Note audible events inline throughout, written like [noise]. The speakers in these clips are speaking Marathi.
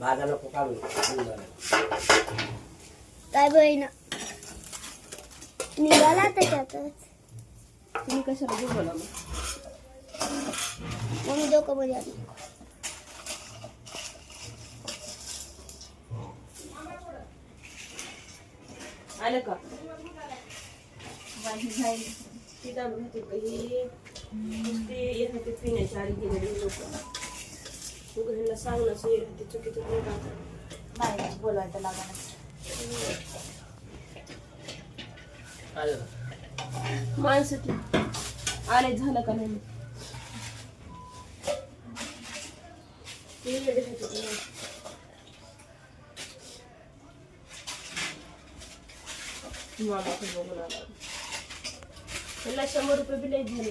भाजा नको काढून काय बहिण? निघाला त्याच्यातच तुम्ही कशाला घेऊन बोला मग? मम्मी डोकं मध्ये आली आलं का? ती दारू घेते का ही नुसती येत पिण्याच्या आधी गेलेली लोक. घरला सांग ना सही राहते चुकीचं नाही का नाही बोलायचं लागणार. माणसं ती आले झालं का नाही? ते ते. मामाकडे बघून आला. त्याला शंभर रुपये बी लई झाले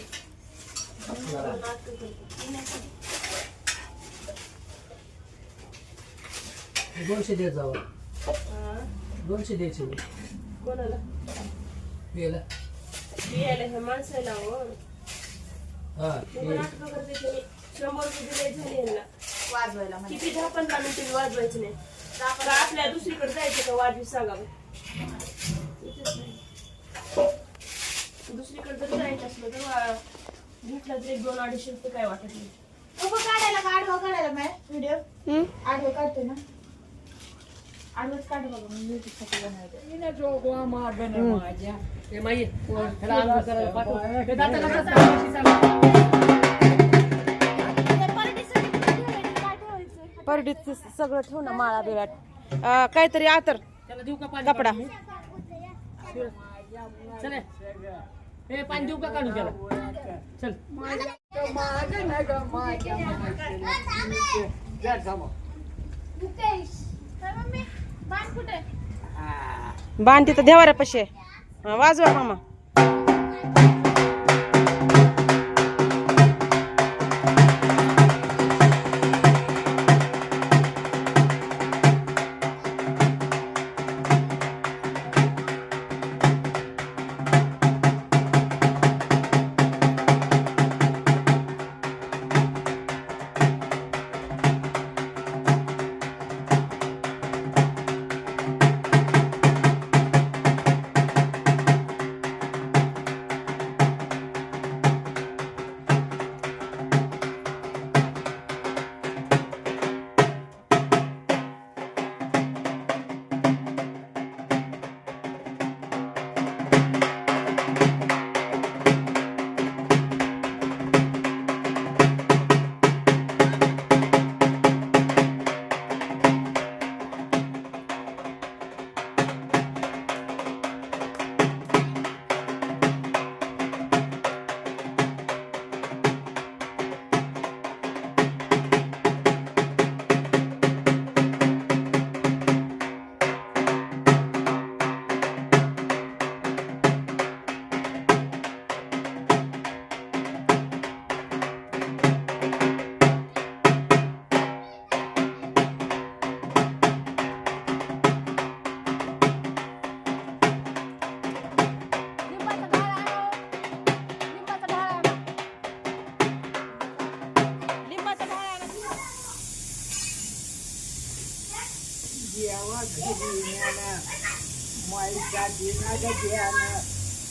नाटकं करते. दोनशे देत जावं हा. दोनशे द्यायचे कोणाला? माणसाला हो. हा शंभर रुपये झाले वाजवायला म्हणजे किती दहा पंधरा मिनिटं वाजवायचं नाही. आपल्या दुसरीकडे जायचं का वाजवी. दुसरीकडे जर जायचं असलं तर घेतला तरी एक दोन अडीचशे रुपये काय वाटत नाही. काढायला का आडवं काढायला मॅ व्हिडिओ? आडवं काढते ना. आडवंच काढ बघा त्याला आंघोळ करायला पाठव. दाताला कसं? परडीत सगळं ठेव ना माळा बिळाट अं, काहीतरी आतर. त्याला देऊ का पाणी? कपडा. चल हे पाणी देऊ का काढून त्याला? चल. बाण तिथं देवाऱ्यापाशी आहे. वाजवा मामा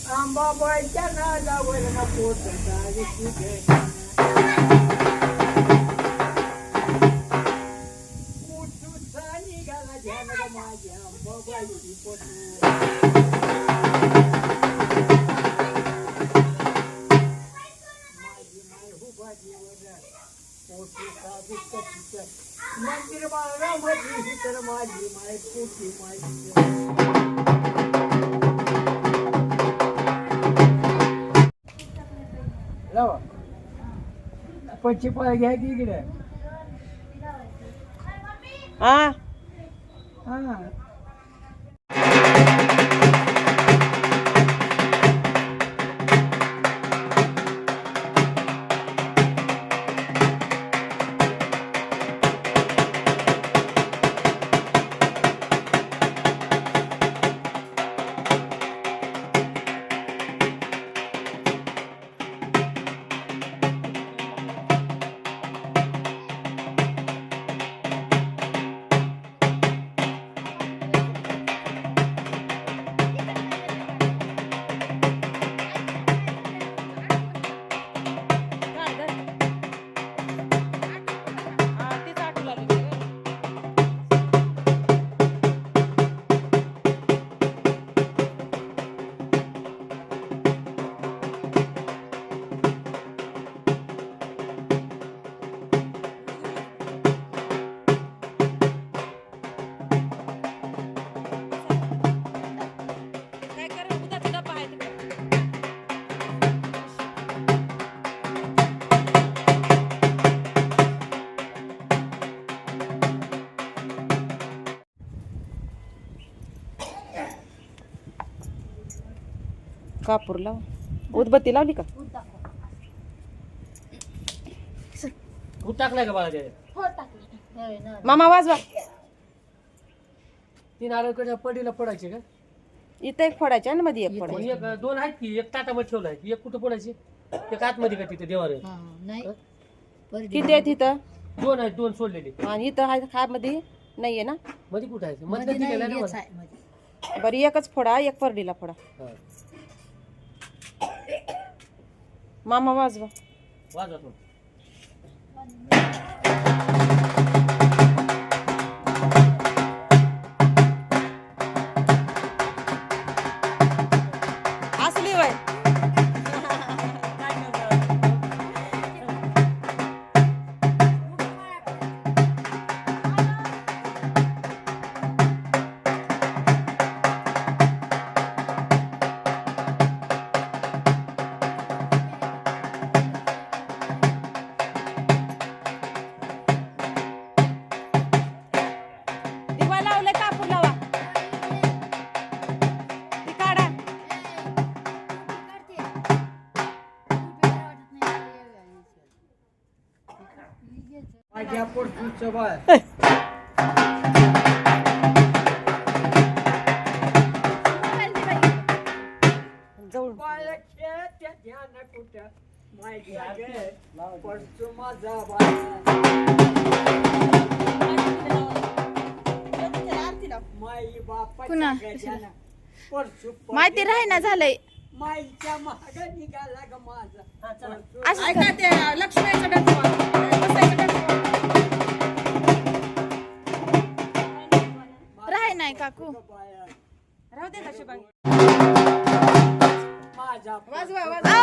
अंबाबाईच्या नादावर ना पोट निघाला ध्यान माझ्या अंबाबाई पोट माझी माय हुबाजीवर पोटी साधी मंदिर बाळामध्ये ही तर माझी माय पोटी माझी लावा पच्ची पाय घ्या की इकडे. हा? हा. कापूर लाव उदबत्ती लावली का? तू टाकलाय का बाळा त्याच्यात हो टाकली मामा वाजवा. तीन आरोग्य पडीला पडायचे का? इथं एक फोडायची आणि मध्ये एक फोडायची. एक दोन आहेत की एक ताटामध्ये ठेवलाय. एक कुठं पडायचे एक आतमध्ये का तिथे देवार? किती आहेत इथं? दोन आहेत दोन सोडलेले. आणि इथं हाय हा मध्ये नाहीये ना? मध्ये कुठं आहे? मध्ये दिलेला ना मला. बरं एकच फोडा एक परडीला फोडा. हा. मामा वाजवा वाजवा माहिती राही ना झालंय. माईच्या महाग निघाला ग माझा. परसू ऐका ते लक्ष्मीचं माझा वाजवा वाजवा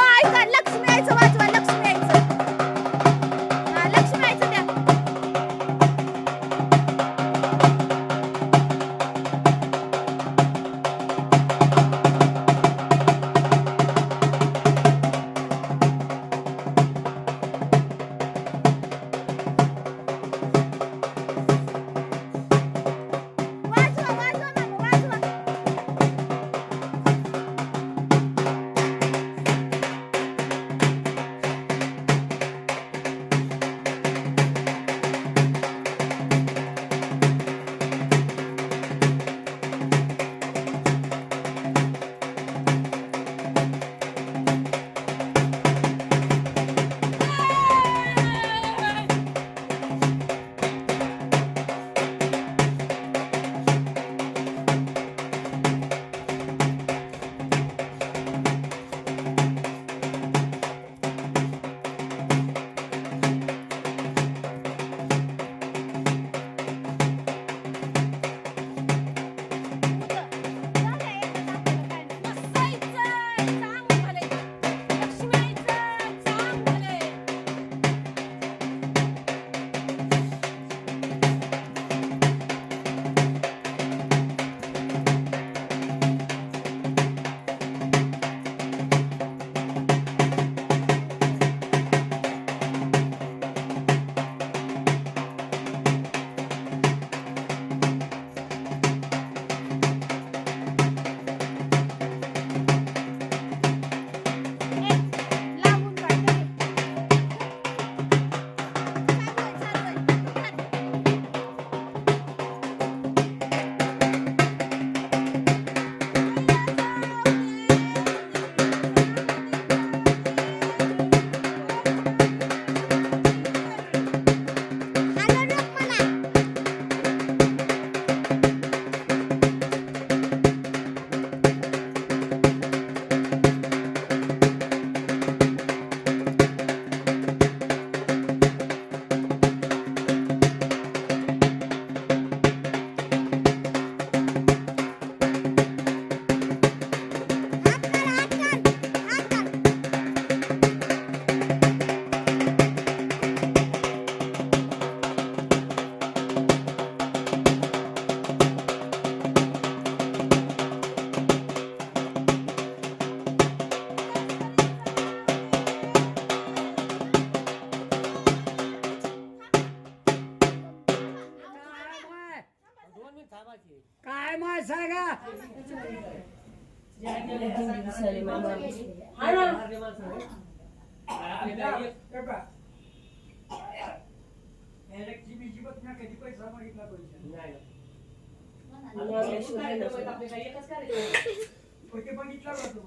काय.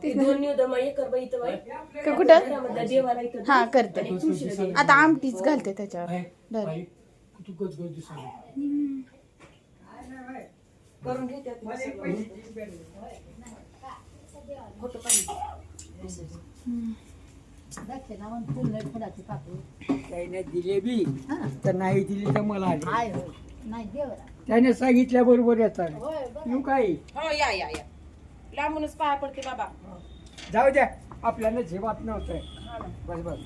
ते एकर बाई का कुठं? घरामध्ये देवाला इथं हा करते. आता आमटीच घालते त्याच्यावर. तू गजगज. करून घेते आता सगळं. फोटो काढ. त्याने दिले बी. तर नाही दिली तर मला आली. त्याने सांगितल्या बरोबर येतात येऊ काय हो या या या. लांबूनच पाया पडते बाबा. जाऊ द्या. आपल्याला जीवात नव्हतं. बस बस.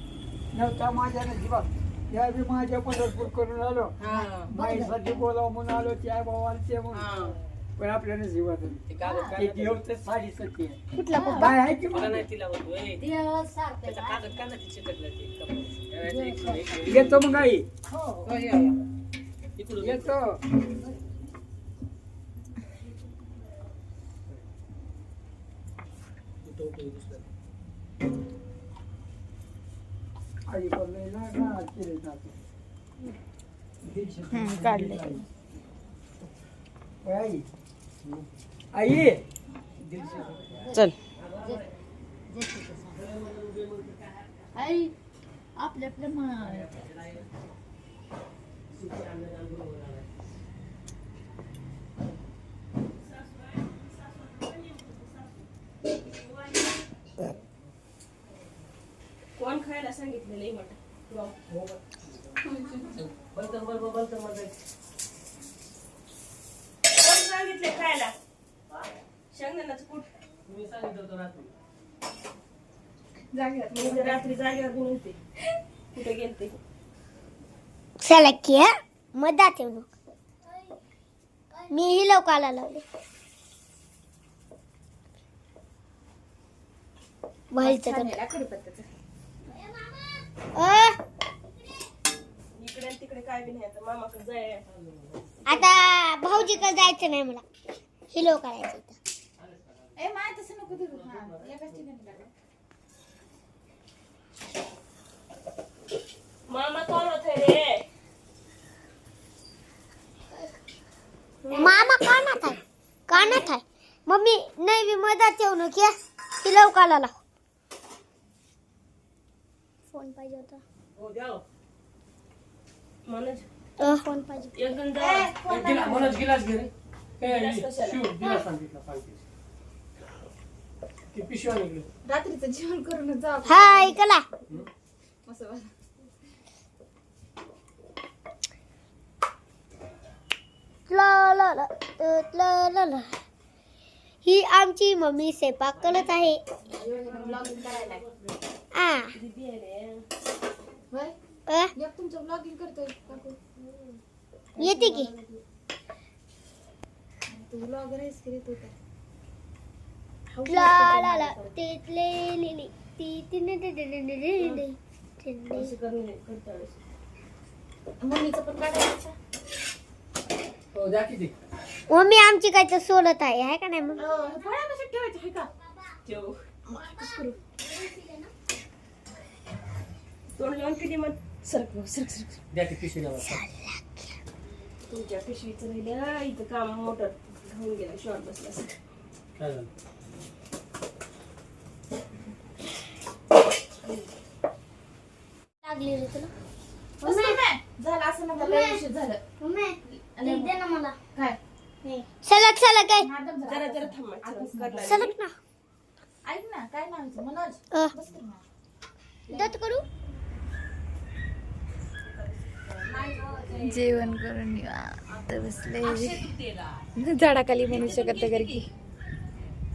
नव्हता माझ्या जीवात. त्या बी माझ्या पंढरपूर करून आलो. हा. माईसाठी बोलाव म्हणून आलो त्या भावाला ते म्हणून. हा. पण आपल्याला जीवात ते कागद ते कागद देव तर. साडी सत्य आहे. कुठला आहे की मला नाही तिला होतो ए. त्याचा कागद कागद चिकटलं ते कपड्याचं. एक- एक- एक- येतो मग आई. हो, या, या. इकडून येतो. उठव, उठव, दिसलं. काढले. आई. आई. चल. आपल्या आपल्या मा- कोण खायला सांगितलेलं आहे मटण बंद कर, बंद कर, बंद कर, बंद कर. कोण सांगितले खायला? शेंगदाण्याचं कूट तुम्ही सांगितलं होतं रात्री. मी तर रात्री जागेवर घेऊन होते कुठे गेलते? चला की हा. येऊ नको मी ही लोकाला लावले. व्हायचं तर अ, इकडे आणि तिकडे काय बी नाही आता. मामाकडे जाय. आता भाऊजीकडे जायचं नाही मला. हिलो करायचं होतं. ए माय तसं नको धरू. हा, एकाच ठिकाणी लागा. मामा कोण होत रे? मामा कानात आहे. कानात आहे. मम्मी नाही मी मधात येऊ नको हिलो काला लाव फोन पाहिजे होता हो, द्या हो. मनोज फोन पाहिजे एक दोन जा एक गिला- मनोज गिलास घे रे. ए, गिलास कशाला? शिव, गिलास आण तिथला, सांगतेस. ती पिशवी आण इकडे. रात्रीचं जेवण करूनच जाऊ आपण. हाय कला असं बघ. ला ला ला ला ला ला ही आमची मम्मी स्वयंपाक करत आहे करायला आ? अ, तुमचं ब्लॉगिंग करतोय. काकू येते की. तू ब्लॉगर आहेस की रे तू तर? ला ला ला. ती तिने ती- ती. असं करून करता वेळेस. मम्मीचं पण काढायचं हो, द्या किती मम्मी आमची काय तर सोलत आहे आहे का नाही मग? फळ्या कशात ठेवायचं आहे का? ठेव. कसं करू. तोंड लावून किती मग सरक सरक सरक. द्या ती पिशवी. तुमच्या पिशवीचं राहिलं इथं काम मोटर घेऊन गेला शॉर्ट बसला असं. काय झालं? लागली रे तुला. असं नाही. झालं असं नका लय उशीर झालं. मम्मी दे ना मला. काय? सलग सलग आहे. मॅडम जरा जरा थांबा सलग ना. ऐक ना काय नाव आहे मनोज? अ, ना. दत्त करू? जेवण करून निवांत बसले झाडाखाली म्हणू शकत नाही की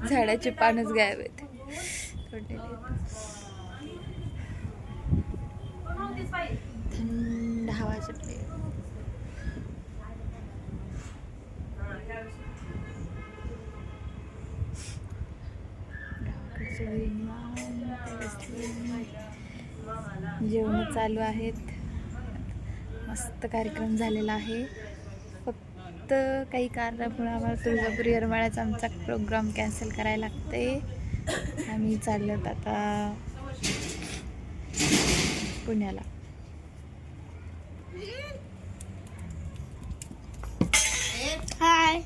झाडाचे पानच गायब आहेत. थंड हवा सुटली घरी. जेवण चालू आहेत मस्त कार्यक्रम झालेला आहे. फक्त काही कारणामुळे आम्हाला तुळजापूर येरमाळ्याचा आमचा प्रोग्राम कॅन्सल करायला लागते. आम्ही चाललोत आता पुण्याला. हाय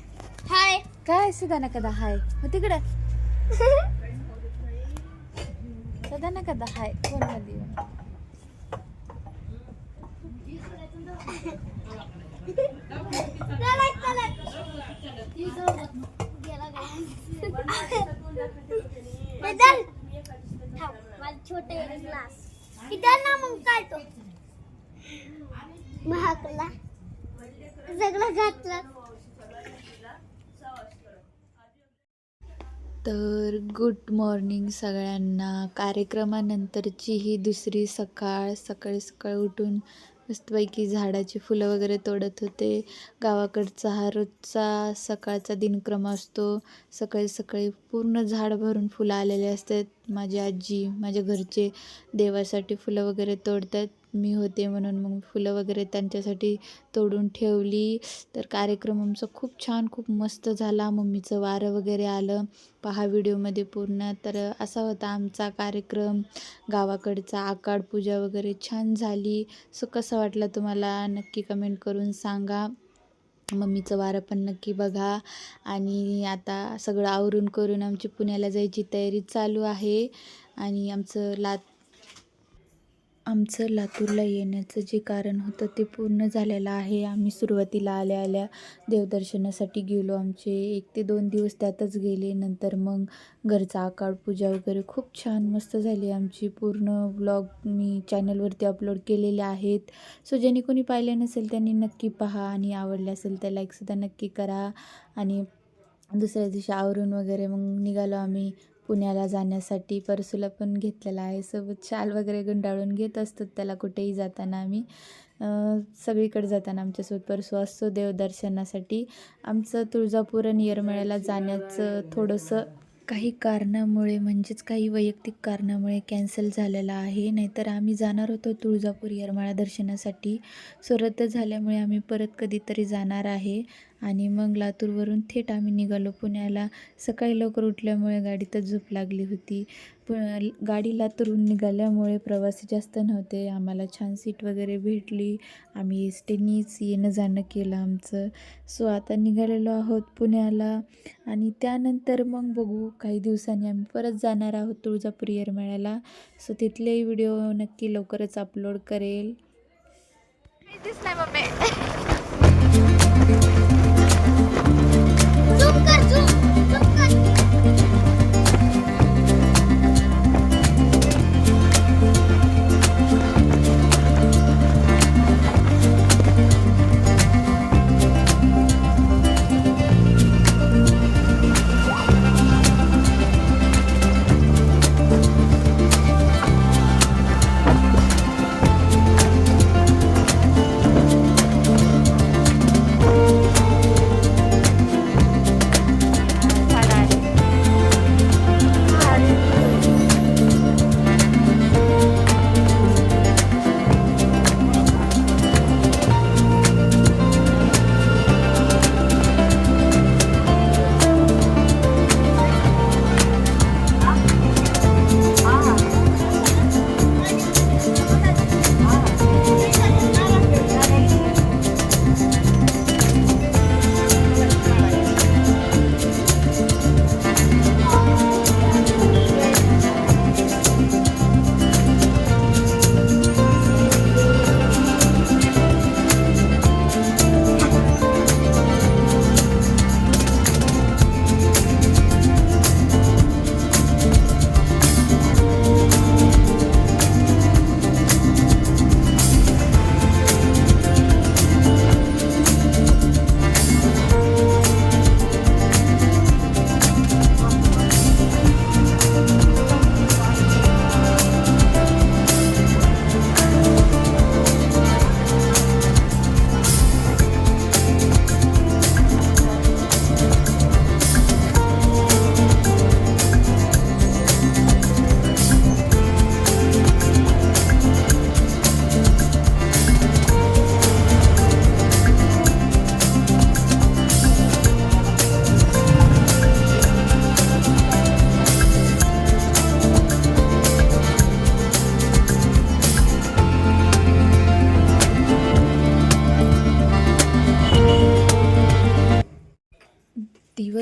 हाय काय सदा ना कदा हाय? हो तिकडे. [laughs] सदा ना कदा हाय? मध्ये येऊन. चला चला बेदल थांब मला छोटे ग्लास ना मग महागला सगळं तर गुड मॉर्निंग सगळ्यांना. कार्यक्रमानंतरची ही दुसरी सकाळ. सकाळी सकाळी उठून मस्तपैकी झाडाची फुलं वगैरे तोडत होते. गावाकडचा हा रोजचा सकाळचा दिनक्रम असतो. सकाळी सकाळी पूर्ण झाड भरून फुलं आलेले असतात. माझी आजी माझ्या घरचे देवासाठी फुलं वगैरे तोडतात. मी होते म्हणून मग फुलं वगैरे त्यांच्यासाठी तोडून ठेवली. तर कार्यक्रम आमचा खूप छान खूप मस्त झाला. मम्मीचं वारं वगैरे आलं. पहा व्हिडिओमध्ये पूर्ण. तर असा होता आमचा कार्यक्रम. गावाकडचा आकाड पूजा वगैरे छान झाली. सो कसं वाटलं तुम्हाला नक्की कमेंट करून सांगा. मम्मीचं वारं पण नक्की बघा. आणि आता सगळं आवरून करून आमची पुण्याला जायची तयारी चालू आहे. आणि आमचं लात आमचं लातूरला येण्याचं जे कारण होतं ते पूर्ण झालेलं आहे. आम्ही सुरुवातीला आल्या आल्या देवदर्शनासाठी गेलो. आमचे एक ते दोन दिवस त्यातच गेले. नंतर मग घरचा आकाळ पूजा वगैरे खूप छान मस्त झाली. आमची पूर्ण व्लॉग मी चॅनलवरती अपलोड केलेले आहेत. सो ज्यांनी कोणी पाहिले नसेल त्यांनी नक्की पहा आणि आवडले असेल तर लाईकसुद्धा नक्की करा. आणि दुसऱ्या दिवशी आवरून वगैरे मग निघालो आम्ही. पुण्याला जाण्यासाठी परसूला पण घेतलेला आहे. सोबत शाल वगैरे गुंडाळून घेत असतो. त्याला कुठेही जाताना आम्ही सगळीकडे जाताना आमच्यासोबत परसू असतो देवदर्शनासाठी. आमचं तुळजापूर आणि येरमळ्याला जाण्याचं थोडंसं काही कारणामुळे म्हणजेच काही वैयक्तिक कारणामुळे कॅन्सल झालेलं आहे. नाहीतर आम्ही जाणार होतो तुळजापूर येरमाळा दर्शनासाठी. सो रद्द झाल्यामुळे आम्ही परत कधीतरी जाणार आहे. आणि मग लातूरवरून थेट आम्ही निघालो. पुण्याला सकाळी लवकर उठल्यामुळे गाडीतच झोप लागली होती. प गाडी लातूरहून निघाल्यामुळे प्रवासी जास्त नव्हते. आम्हाला छान सीट वगैरे भेटली. आम्ही एस टीनीच येणं जाणं केलं आमचं. सो आता निघालेलो आहोत पुण्याला. आणि त्यानंतर मग बघू. काही दिवसांनी आम्ही परत जाणार आहोत तुळजापूर येरमाळ्याला सो तिथलेही व्हिडिओ नक्की लवकरच अपलोड करेल. दिसलाय मम्मी. [laughs]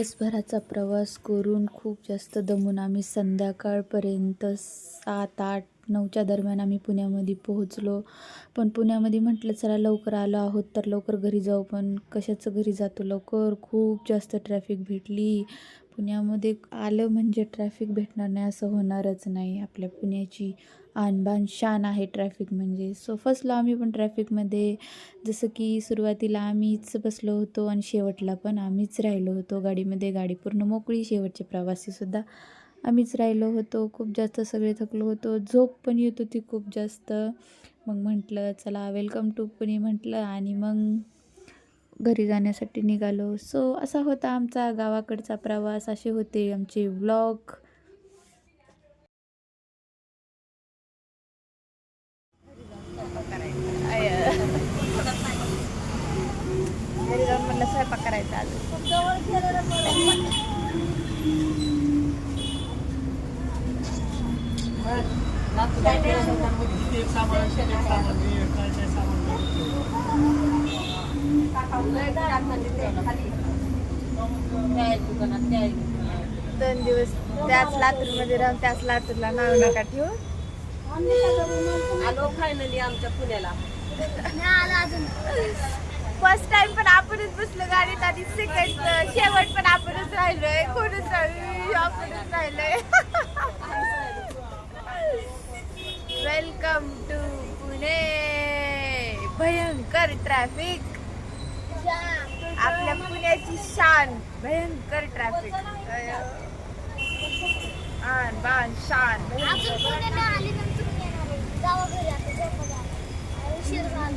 दिवसभराचा प्रवास करून खूप जास्त दमून आम्ही संध्याकाळपर्यंत सात आठ नऊच्या दरम्यान आम्ही पुण्यामध्ये पोहोचलो. पण पुण्यामध्ये म्हटलं चला लवकर आलो आहोत तर लवकर घरी जाऊ. पण कशाचं घरी जातो? लवकर खूप जास्त ट्रॅफिक भेटली. पुण्यामध्ये आलं म्हणजे ट्रॅफिक भेटणार नाही असं होणारच नाही. आपल्या पुण्याची आणबाण शान आहे ट्रॅफिक म्हणजे. सो फसलो आम्ही पण ट्रॅफिकमध्ये जसं की सुरुवातीला आम्हीच बसलो होतो आणि शेवटला पण आम्हीच राहिलो होतो. गाडीमध्ये गाडी पूर्ण मोकळी शेवटचे प्रवासीसुद्धा आम्हीच राहिलो होतो. खूप जास्त सगळे थकलो होतो. झोप पण येत होती खूप जास्त. मग म्हटलं चला वेलकम टू पुणे म्हटलं. आणि मग घरी जाण्यासाठी निघालो. सो असा होता आमचा गावाकडचा प्रवास. असे होते आमचे व्लॉग घरी जाऊन म्हटलं स्वयंपाक करायचा आज दोन दिवस त्याच लातूरमध्ये राहून त्याच लातूरला नाव नका ठेवू. आलो फायनली आमच्या पुण्याला. फर्स्ट टाइम पण आपणच बसलो गाडीत आणि सेकंड शेवट पण आपणच राहिलोय. कोणच राहिलोय आपणच राहिलोय. Welcome to Pune. भयंकर ट्रॅफिक आपल्या पुण्याची शान. भयंकर ट्रॅफिक आण बाण शान अजून कोणी नाही आली तर तुम्ही येणार आहे. गावाघरी आता जन्म झाला उशीर झाला